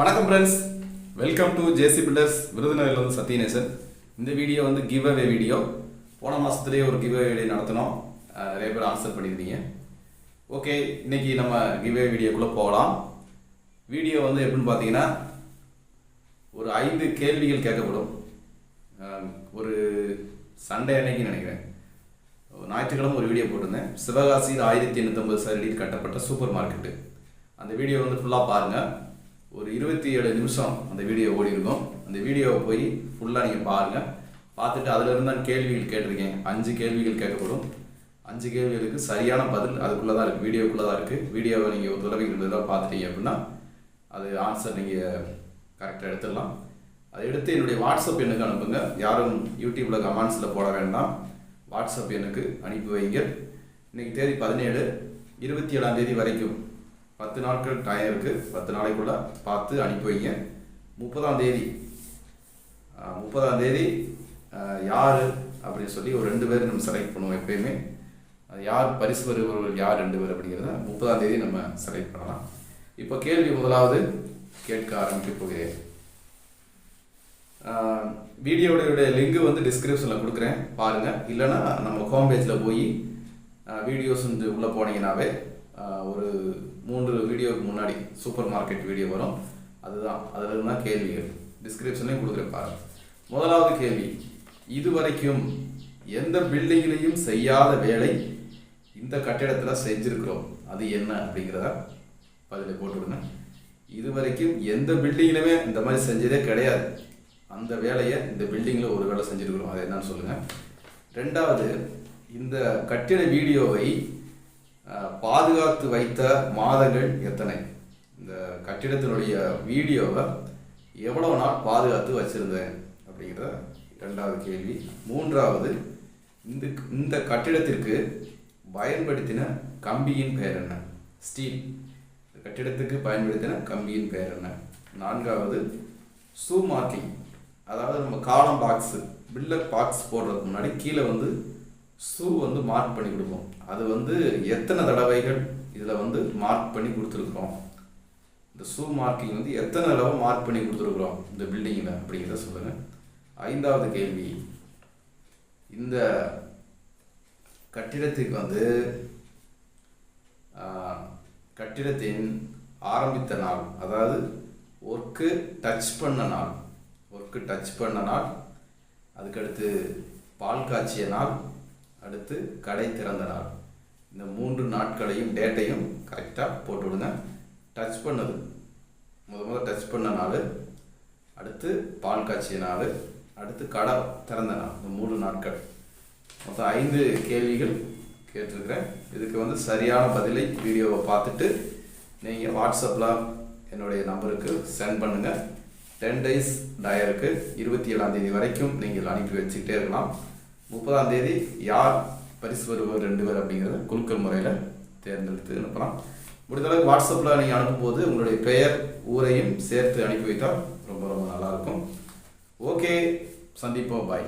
வணக்கம் friends welcome to JC builders விருதுநகர்லேருந்து Sathyanesan. இந்த video வந்து கிவ் அவே வீடியோ போன மாதத்துலேயே ஒரு கிவ் அவே வீடியோ நடத்தினோம் நிறைய பேர் ஆன்சர் பண்ணியிருந்தீங்க. ஓகே இன்னைக்கு நம்ம கிவ் அவே வீடியோக்குள்ளே போகலாம். வீடியோ வந்து எப்படின்னு பார்த்தீங்கன்னா ஒரு ஐந்து கேள்விகள் கேட்கப்படும். ஒரு சண்டே அன்னைக்கு நினைக்கிறேன். ஒரு ஞாயிற்றுக்கிழமை ஒரு வீடியோ போட்டிருந்தேன். சிவகாசியில் ஆயிரத்தி எண்ணூற்றம்பது சரடியில் கட்டப்பட்ட சூப்பர் மார்க்கெட்டு அந்த வீடியோ வந்து ஃபுல்லாக பாருங்கள் ஒரு இருபத்தி ஏழு நிமிஷம் அந்த வீடியோ ஓடி இருக்கும் அந்த வீடியோவை போய் ஃபுல்லாக நீங்கள் பாருங்கள் பார்த்துட்டு அதில் இருந்து நான் கேள்விகள் கேட்டிருக்கேன். அஞ்சு கேள்விகள் கேட்கப்படும். அஞ்சு கேள்விகளுக்கு சரியான பதில் அதுக்குள்ளே தான் இருக்குது வீடியோக்குள்ளே தான் இருக்குது வீடியோவை நீங்கள் ஒரு தடவை ரெண்டு பார்த்துட்டீங்க அப்படின்னா அது ஆன்சர் நீங்கள் கரெக்டாக எடுத்துடலாம். அதை எடுத்து என்னுடைய வாட்ஸ்அப் எண்ணுக்கு அனுப்புங்க. யாரும் யூடியூப்பில் கமெண்ட்ஸில் போட வேண்டாம். வாட்ஸ்அப் எண்ணுக்கு அனுப்பி வைங்க. இன்னைக்கு தேதி பதினேழு. இருபத்தி ஏழாம் தேதி வரைக்கும் பத்து நாட்கள் டைம் இருக்குது பத்து நாளைக்குள்ள பார்த்து அனுப்பி வைங்க. முப்பதாம் தேதி முப்பதாம் தேதி யார் அப்படின்னு சொல்லி ஒரு ரெண்டு பேர் நம்ம செலக்ட் பண்ணுவோம் எப்பயுமே. அது யார் பரிசு பெறுபவர்கள் யார் ரெண்டு பேர் அப்படிங்கிறத முப்பதாம் தேதி நம்ம செலக்ட் பண்ணலாம். இப்போ கேள்வி முதலாவது கேட்க ஆரம்பிக்க போகிறேன். வீடியோடைய லிங்க் வந்து டிஸ்கிரிப்ஷனில் கொடுக்குறேன். பாருங்கள் இல்லைன்னா நம்ம ஹோம் பேஜில் போய் வீடியோஸ் வந்து உள்ளே போனீங்கன்னாவே ஒரு மூன்று வீடியோவுக்கு முன்னாடி சூப்பர் மார்க்கெட் வீடியோ வரும். அதுதான். அதில் இருந்தால் கேள்விகள் டிஸ்கிரிப்ஷன்லேயும் கொடுக்குறேன் பாரு. முதலாவது கேள்வி. இதுவரைக்கும் எந்த பில்டிங்லையும் செய்யாத வேலை இந்த கட்டிடத்தில் செஞ்சுருக்கிறோம். அது என்ன அப்படிங்கிறத பதிலை போட்டுவிடுங்க இது இதுவரைக்கும் எந்த பில்டிங்லையுமே இந்த மாதிரி செஞ்சதே கிடையாது. அந்த வேலையை இந்த பில்டிங்கில் ஒரு வேலை செஞ்சுருக்கிறோம். அது என்னன்னு சொல்லுங்கள் ரெண்டாவது இந்த கட்டிட வீடியோவை பாதுகாத்து வைத்த மாதங்கள் எத்தனை? இந்த கட்டிடத்தினுடைய வீடியோவை எவ்வளோ நாள் பாதுகாத்து வச்சுருந்தேன் அப்படிங்கிற ரெண்டாவது கேள்வி. மூன்றாவது இந்த இந்த கட்டிடத்திற்கு பயன்படுத்தின கம்பியின் பெயர் என்ன? ஸ்டீல். இந்த கட்டிடத்துக்கு பயன்படுத்தின கம்பியின் பெயர் என்ன? நான்காவது ஷூ மார்க்கிங் அதாவது நம்ம காலம் பாக்ஸு பில்லர் பாக்ஸ் போடுறதுக்கு முன்னாடி கீழே வந்து ஷூ வந்து மார்க் பண்ணி கொடுப்போம். அது வந்து எத்தனை தடவைகள் இதில் வந்து மார்க் பண்ணி கொடுத்துருக்குறோம். இந்த ஷூ மார்க்கிங் வந்து எத்தனை தடவை மார்க் பண்ணி கொடுத்துருக்குறோம் இந்த பில்டிங்கில் அப்படிங்கிறத சொல்லுங்கள் ஐந்தாவது கேள்வி. இந்த கட்டிடத்துக்கு வந்து கட்டிடத்தின் ஆரம்பித்த நாள் அதாவது ஒர்க்கு டச் பண்ண நாள் ஒர்க்கு டச் பண்ண நாள் அதுக்கடுத்து பால் காய்ச்சிய நாள் அடுத்து கடை திறந்த நாள். இந்த மூன்று நாட்களையும் டேட்டையும் கரெக்டாக போட்டு விடுங்க. டச் பண்ணது. முத முத டச் பண்ண நாள். அடுத்து பால் காய்ச்சிய நாள். அடுத்து கடை திறந்த நாள். இந்த மூணு நாட்கள். மொத்தம் ஐந்து கேள்விகள் கேட்டிருக்கிறேன். இதுக்கு வந்து சரியான பதிலை வீடியோவை பார்த்துட்டு நீங்கள் வாட்ஸ்அப்பில் என்னுடைய நம்பருக்கு சென்ட் பண்ணுங்கள் டென் டேஸ் டயருக்கு இருபத்தி ஏழாம் தேதி வரைக்கும் நீங்கள் அனுப்பி வச்சுக்கிட்டே இருக்கலாம். முப்பதாம் தேதி யார் பரிசு வருவர் ரெண்டு பேர் அப்படிங்கிறத குழுக்கள் முறையில் தேர்ந்தெடுத்து அனுப்பலாம். முடிந்தளவுக்கு வாட்ஸ்அப்பில் நீங்கள் அனுப்பும்போது உங்களுடைய பெயர் ஊரையும் சேர்த்து அனுப்பி வைத்தால் ரொம்ப ரொம்ப நல்லாயிருக்கும் ஓகே சந்திப்போம். பாய்